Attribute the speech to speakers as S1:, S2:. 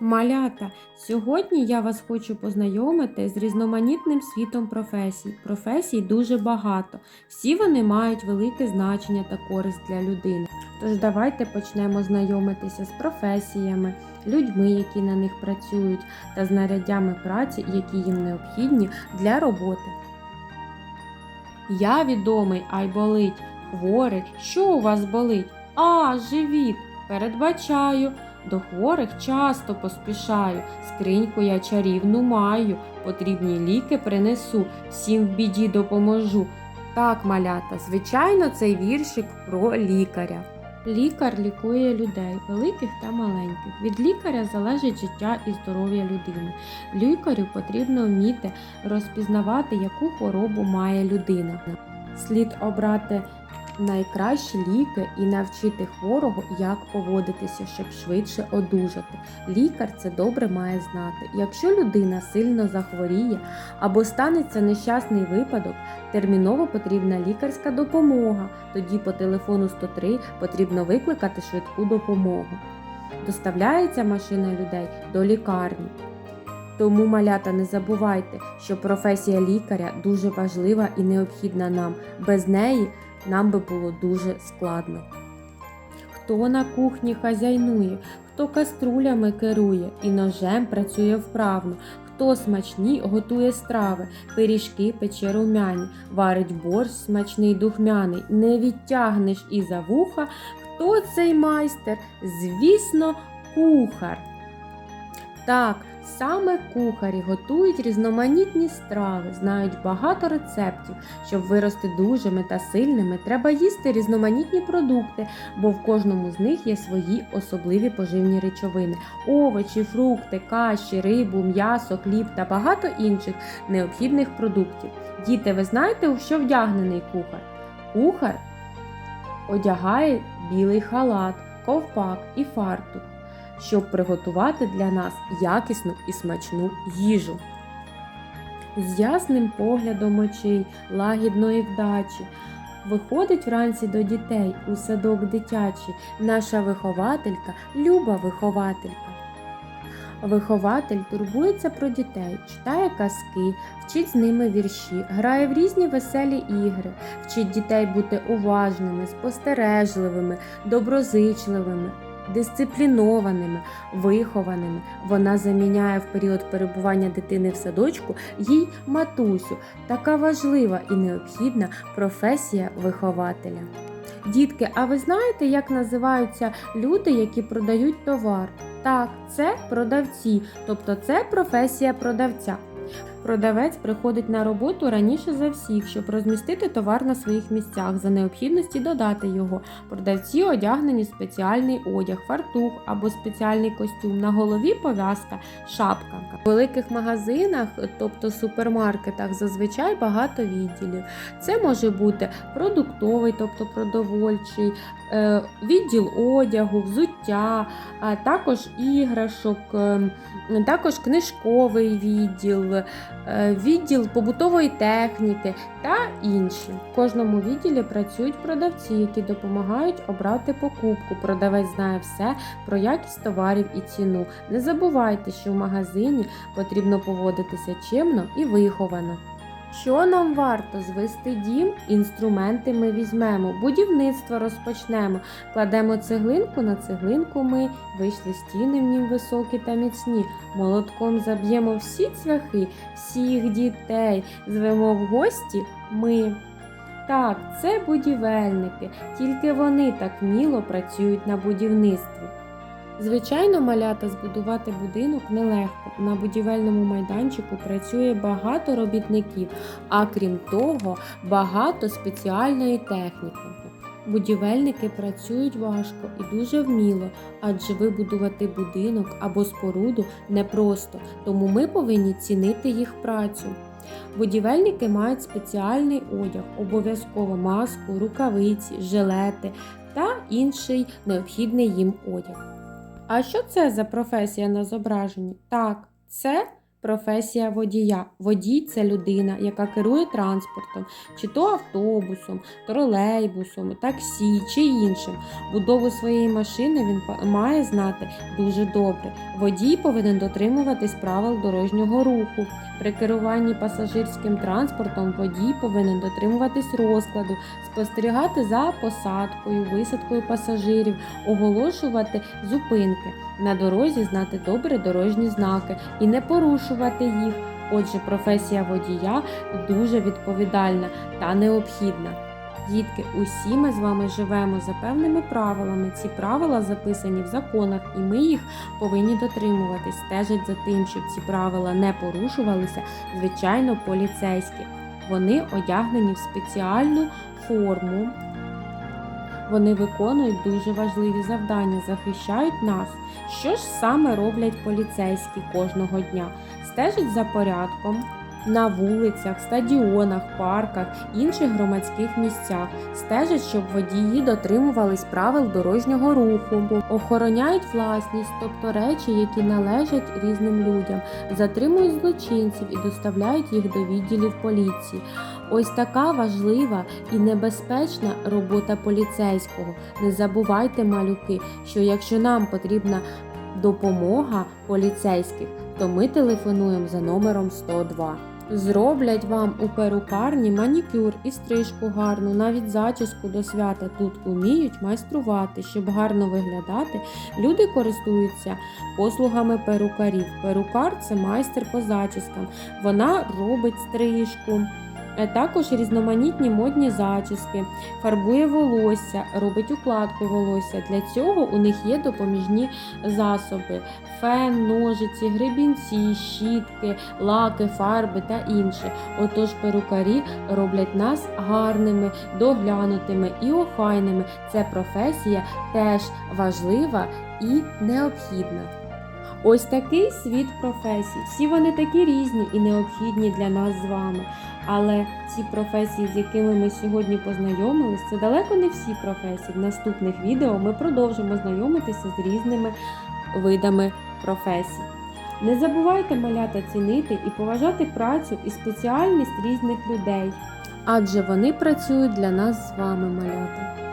S1: Малята, сьогодні я вас хочу познайомити з різноманітним світом професій. Професій дуже багато. Всі вони мають велике значення та користь для людини. Тож давайте почнемо знайомитися з професіями, людьми, які на них працюють, та знаряддями праці, які їм необхідні для роботи. Я відомий, ай болить, хворий. Що у вас болить? А, живіт. Передбачаю. До хворих часто поспішаю, скриньку я чарівну маю, потрібні ліки принесу, всім в біді допоможу. Так, малята, звичайно, цей віршик про лікаря. Лікар лікує людей, великих та маленьких. Від лікаря залежить життя і здоров'я людини. Лікарю потрібно вміти розпізнавати, яку хворобу має людина. Слід обрати найкращі ліки і навчити хворого, як поводитися, щоб швидше одужати. Лікар це добре має знати. Якщо людина сильно захворіє або станеться нещасний випадок, терміново потрібна лікарська допомога. Тоді по телефону 103 потрібно викликати швидку допомогу. Доставляється машина людей до лікарні. Тому, малята, не забувайте, що професія лікаря дуже важлива і необхідна нам. Без неї нам би було дуже складно. Хто на кухні хазяйнує, хто каструлями керує і ножем працює вправно, хто смачні готує страви, пиріжки пече румяні, варить борщ смачний духмяний, не відтягнеш і за вуха. Хто цей майстер? Звісно, кухар. Так, саме кухарі готують різноманітні страви, знають багато рецептів. Щоб вирости дужими та сильними, треба їсти різноманітні продукти, бо в кожному з них є свої особливі поживні речовини: овочі, фрукти, каші, рибу, м'ясо, хліб та багато інших необхідних продуктів. Діти, ви знаєте, у що вдягнений кухар? Кухар одягає білий халат, ковпак і фартук щоб приготувати для нас якісну і смачну їжу. З ясним поглядом очей, лагідної вдачі. Виходить вранці до дітей у садок дитячий наша вихователька, люба вихователька. Вихователь турбується про дітей, читає казки, вчить з ними вірші, грає в різні веселі ігри, вчить дітей бути уважними, спостережливими, доброзичливими, дисциплінованими, вихованими. Вона заміняє в період перебування дитини в садочку їй матусю. Така важлива і необхідна професія вихователя. Дітки, а ви знаєте, як називаються люди, які продають товар? Так, це продавці, тобто це професія продавця. Продавець приходить на роботу раніше за всіх, щоб розмістити товар на своїх місцях, за необхідності додати його. Продавці одягнені в спеціальний одяг, фартух або спеціальний костюм. На голові пов'язка, шапка. У великих магазинах, тобто супермаркетах, зазвичай багато відділів. Це може бути продуктовий, тобто продовольчий, е, відділ одягу, взуття, а також іграшок, е, також книжковий відділ, відділ побутової техніки та інші. В кожному відділі працюють продавці, які допомагають обрати покупку. Продавець знає все про якість товарів і ціну. Не забувайте, що в магазині потрібно поводитися чимно і виховано. Що нам варто звести дім? Інструменти ми візьмемо, будівництво розпочнемо, кладемо цеглинку на цеглинку ми, вийшли стіни в нім високі та міцні, молотком заб'ємо всі цвяхи, всіх дітей, звемо в гості ми. Так, це будівельники, тільки вони так вміло працюють на будівництві. Звичайно, малята збудувати будинок нелегко. На будівельному майданчику працює багато робітників, а крім того, багато спеціальної техніки. Будівельники працюють важко і дуже вміло, адже вибудувати будинок або споруду непросто, тому ми повинні цінити їх працю. Будівельники мають спеціальний одяг, обов'язково маску, рукавиці, жилети та інший необхідний їм одяг. А що це за професія на зображенні? Так, це Професія водія. Водій це людина, яка керує транспортом, чи то автобусом, тролейбусом, таксі чи іншим. Будову своєї машини він має знати дуже добре. Водій повинен дотримуватись правил дорожнього руху. При керуванні пасажирським транспортом водій повинен дотримуватись розкладу, спостерігати за посадкою, висадкою пасажирів, оголошувати зупинки. На дорозі знати добре дорожні знаки і не порушувати їх. Отже, професія водія дуже відповідальна та необхідна. Дітки, усі ми з вами живемо за певними правилами. Ці правила записані в законах, і ми їх повинні дотримуватись. Стежать за тим, щоб ці правила не порушувалися, звичайно, поліцейські. Вони одягнені в спеціальну форму. Вони виконують дуже важливі завдання, захищають нас. Що ж саме роблять поліцейські кожного дня? Стежать за порядком на вулицях, стадіонах, парках, інших громадських місцях, стежать, щоб водії дотримувались правил дорожнього руху, охороняють власність, тобто речі, які належать різним людям, затримують злочинців і доставляють їх до відділів поліції. Ось така важлива і небезпечна робота поліцейського. Не забувайте, малюки, що якщо нам потрібна допомога поліцейських, то ми телефонуємо за номером 102. Зроблять вам у перукарні манікюр і стрижку гарну, навіть зачіску до свята тут уміють майструвати, щоб гарно виглядати. Люди користуються послугами перукарів. Перукар це майстер по зачіскам. Вона робить стрижку. Також різноманітні модні зачіски, фарбує волосся, робить укладку волосся. Для цього у них є допоміжні засоби: фен, ножиці, гребінці, щітки, лаки, фарби та інше. Отож, перукарі роблять нас гарними, доглянутими і охайними. Це професія теж важлива і необхідна. Ось такий світ професій. Всі вони такі різні і необхідні для нас з вами. Але ці професії, з якими ми сьогодні познайомились, це далеко не всі професії. В наступних відео ми продовжимо знайомитися з різними видами професій. Не забувайте малята цінити і поважати працю і спеціальність різних людей, адже вони працюють для нас з вами, малята.